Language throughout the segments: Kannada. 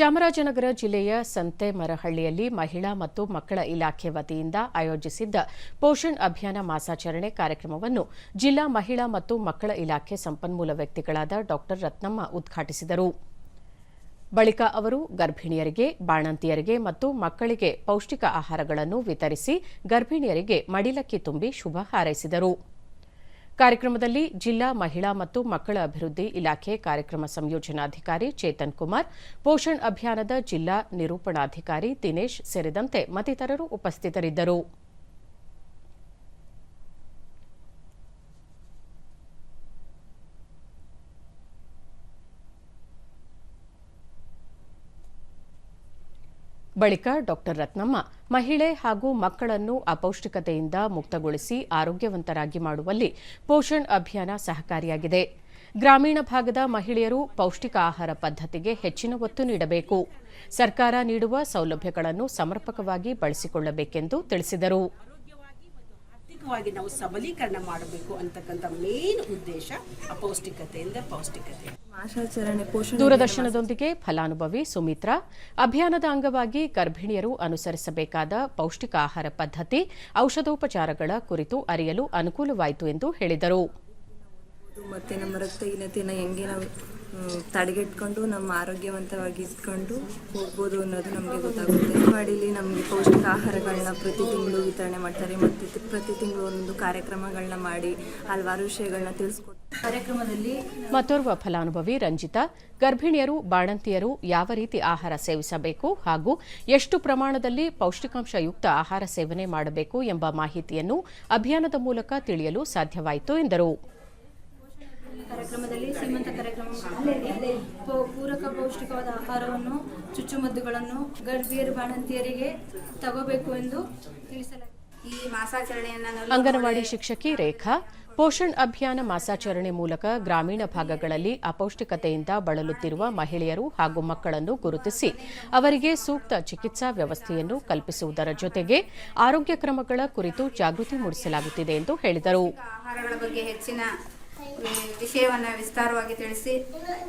ಚಾಮರಾಜನಗರ ಜಿಲ್ಲೆಯ ಸಂತೆಮರಹಳ್ಳಿಯಲ್ಲಿ ಮಹಿಳಾ ಮತ್ತು ಮಕ್ಕಳ ಇಲಾಖೆ ವತಿಯಿಂದ ಆಯೋಜಿಸಿದ್ದ ಪೋಷಣ್ ಅಭಿಯಾನ ಮಾಸಾಚರಣೆ ಕಾರ್ಯಕ್ರಮವನ್ನು ಜಿಲ್ಲಾ ಮಹಿಳಾ ಮತ್ತು ಮಕ್ಕಳ ಇಲಾಖೆ ಸಂಪನ್ಮೂಲ ವ್ಯಕ್ತಿಗಳಾದ ಡಾ ರತ್ನಮ್ಮ ಉದ್ಘಾಟಿಸಿದರು. ಬಳಿಕ ಅವರು ಗರ್ಭಿಣಿಯರಿಗೆ, ಬಾಣಂತಿಯರಿಗೆ ಮತ್ತು ಮಕ್ಕಳಿಗೆ ಪೌಷ್ಟಿಕ ಆಹಾರಗಳನ್ನು ವಿತರಿಸಿ ಗರ್ಭಿಣಿಯರಿಗೆ ಮಡಿಲಕ್ಕಿ ತುಂಬಿ ಶುಭ ಹಾರೈಸಿದರು. ಕಾರ್ಯಕ್ರಮದಲ್ಲಿ ಜಿಲ್ಲಾ ಮಹಿಳಾ ಮತ್ತು ಮಕ್ಕಳ ಅಭಿವೃದ್ಧಿ ಇಲಾಖೆ ಕಾರ್ಯಕ್ರಮ ಸಂಯೋಜನಾಧಿಕಾರಿ ಚೇತನ್ ಕುಮಾರ್, ಪೋಷಣ್ ಅಭಿಯಾನದ ಜಿಲ್ಲಾ ನಿರೂಪಣಾಧಿಕಾರಿ ದಿನೇಶ್ ಸೇರಿದಂತೆ ಮತ್ತಿತರರು ಉಪಸ್ಥಿತರಿದ್ದರು. ಬಳಿಕ ಡಾಕ್ಟರ್ ರತ್ನಮ್ಮ ಮಹಿಳೆ ಹಾಗೂ ಮಕ್ಕಳನ್ನು ಅಪೌಷ್ಟಿಕತೆಯಿಂದ ಮುಕ್ತಗೊಳಿಸಿ ಆರೋಗ್ಯವಂತರಾಗಿ ಮಾಡುವಲ್ಲಿ ಪೋಷಣ್ ಅಭಿಯಾನ ಸಹಕಾರಿಯಾಗಿದೆ. ಗ್ರಾಮೀಣ ಭಾಗದ ಮಹಿಳೆಯರು ಪೌಷ್ಟಿಕ ಆಹಾರ ಪದ್ಧತಿಗೆ ಹೆಚ್ಚಿನ ಒತ್ತು ನೀಡಬೇಕು. ಸರ್ಕಾರ ನೀಡುವ ಸೌಲಭ್ಯಗಳನ್ನು ಸಮರ್ಪಕವಾಗಿ ಬಳಸಿಕೊಳ್ಳಬೇಕೆಂದು ತಿಳಿಸಿದರು. ಆರ್ಥಿಕವಾಗಿ ನಾವು ಸಬಲೀಕರಣ ಮಾಡಬೇಕು ಅಂತಕ್ಕಂಥ ಮೇನ್ ಉದ್ದೇಶ ಅಪೌಷ್ಟಿಕತೆಯಿಂದ ಪೌಷ್ಟಿಕತೆ. ದೂರದರ್ಶನದೊಂದಿಗೆ ಫಲಾನುಭವಿ ಸುಮಿತ್ರಾ ಅಭಿಯಾನದ ಅಂಗವಾಗಿ ಗರ್ಭಿಣಿಯರು ಅನುಸರಿಸಬೇಕಾದ ಪೌಷ್ಟಿಕ ಆಹಾರ ಪದ್ಧತಿ ಔಷಧೋಪಚಾರಗಳ ಕುರಿತು ಅರಿಯಲು ಅನುಕೂಲವಾಯಿತು ಎಂದು ಹೇಳಿದರು. ಮತ್ತೆ ನಮ್ಮ ದಿನ ಹೆಂಗೆ ನಾವು ತಡೆಗಟ್ಕೊಂಡು ನಮ್ಮ ಆರೋಗ್ಯವಂತವಾಗಿ ಇಟ್ಕೊಂಡು ಹೋಗ್ಬೋದು ಅನ್ನೋದು ನಮಗೆ ಗೊತ್ತಾಗುತ್ತೆ. ಮಾಡಿಲಿ ನಮಗೆ ಪೌಷ್ಟಿಕ ಆಹಾರಗಳನ್ನ ಪ್ರತಿ ತಿಂಗಳು ವಿತರಣೆ ಮಾಡ್ತಾರೆ. ಮತ್ತು ಪ್ರತಿ ತಿಂಗಳು ಒಂದು ಕಾರ್ಯಕ್ರಮಗಳನ್ನ ಮಾಡಿ ಹಲವಾರು ವಿಷಯಗಳನ್ನ ತಿಳಿಸ್ಕೊಡ್ತಾರೆ. ಕಾರ್ಯಕ್ರಮದಲ್ಲಿ ಮತ್ತೋರ್ವ ಫಲಾನುಭವಿ ರಂಜಿತಾ ಗರ್ಭಿಣಿಯರು ಬಾಣಂತಿಯರು ಯಾವ ರೀತಿ ಆಹಾರ ಸೇವಿಸಬೇಕು ಹಾಗೂ ಎಷ್ಟು ಪ್ರಮಾಣದಲ್ಲಿ ಪೌಷ್ಟಿಕಾಂಶಯುಕ್ತ ಆಹಾರ ಸೇವನೆ ಮಾಡಬೇಕು ಎಂಬ ಮಾಹಿತಿಯನ್ನು ಅಭಿಯಾನದ ಮೂಲಕ ತಿಳಿಯಲು ಸಾಧ್ಯವಾಯಿತು ಎಂದರು. ಕಾರ್ಯಕ್ರಮದಲ್ಲಿ ಶ್ರೀಮಂತ ಕಾರ್ಯಕ್ರಮ ಪೂರಕ ಪೌಷ್ಟಿಕವಾದ ಆಹಾರವನ್ನು ಚುಚ್ಚುಮದ್ದುಗಳನ್ನು ಗರ್ಭಿಣಿಯರು ಬಾಣಂತಿಯರಿಗೆ ತಗೋಬೇಕು ಎಂದು ತಿಳಿಸಲಾಗಿದೆ. ಈ ಮಾಸಾಚರಣೆಯನ್ನು ಅಂಗನವಾಡಿ ಶಿಕ್ಷಕಿ ರೇಖಾ ಪೋಷಣ್ ಅಭಿಯಾನ ಮಾಸಾಚರಣೆ ಮೂಲಕ ಗ್ರಾಮೀಣ ಭಾಗಗಳಲ್ಲಿ ಅಪೌಷ್ಟಿಕತೆಯಿಂದ ಬಳಲುತ್ತಿರುವ ಮಹಿಳೆಯರು ಹಾಗೂ ಮಕ್ಕಳನ್ನು ಗುರುತಿಸಿ ಅವರಿಗೆ ಸೂಕ್ತ ಚಿಕಿತ್ಸಾ ವ್ಯವಸ್ಥೆಯನ್ನು ಕಲ್ಪಿಸುವುದರ ಜೊತೆಗೆ ಆರೋಗ್ಯ ಕ್ರಮಗಳ ಕುರಿತು ಜಾಗೃತಿ ಮೂಡಿಸಲಾಗುತ್ತಿದೆ ಎಂದು ಹೇಳಿದರು. ಬಗ್ಗೆ ಹೆಚ್ಚಿನ ವಿಷಯವನ್ನು ವಿಸ್ತಾರವಾಗಿ ತಿಳಿಸಿ,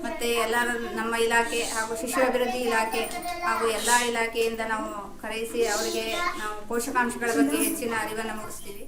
ಮತ್ತೆ ಎಲ್ಲರ, ನಮ್ಮ ಇಲಾಖೆ ಹಾಗೂ ಶಿಶು ಅಭಿವೃದ್ಧಿ ಇಲಾಖೆ ಹಾಗೂ ಎಲ್ಲ ಇಲಾಖೆಯಿಂದ ನಾವು ಕರೆಯಿಸಿ ಅವರಿಗೆ ನಾವು ಪೋಷಕಾಂಶಗಳ ಬಗ್ಗೆ ಹೆಚ್ಚಿನ ಅರಿವನ್ನು ಮೂಡಿಸ್ತೀವಿ.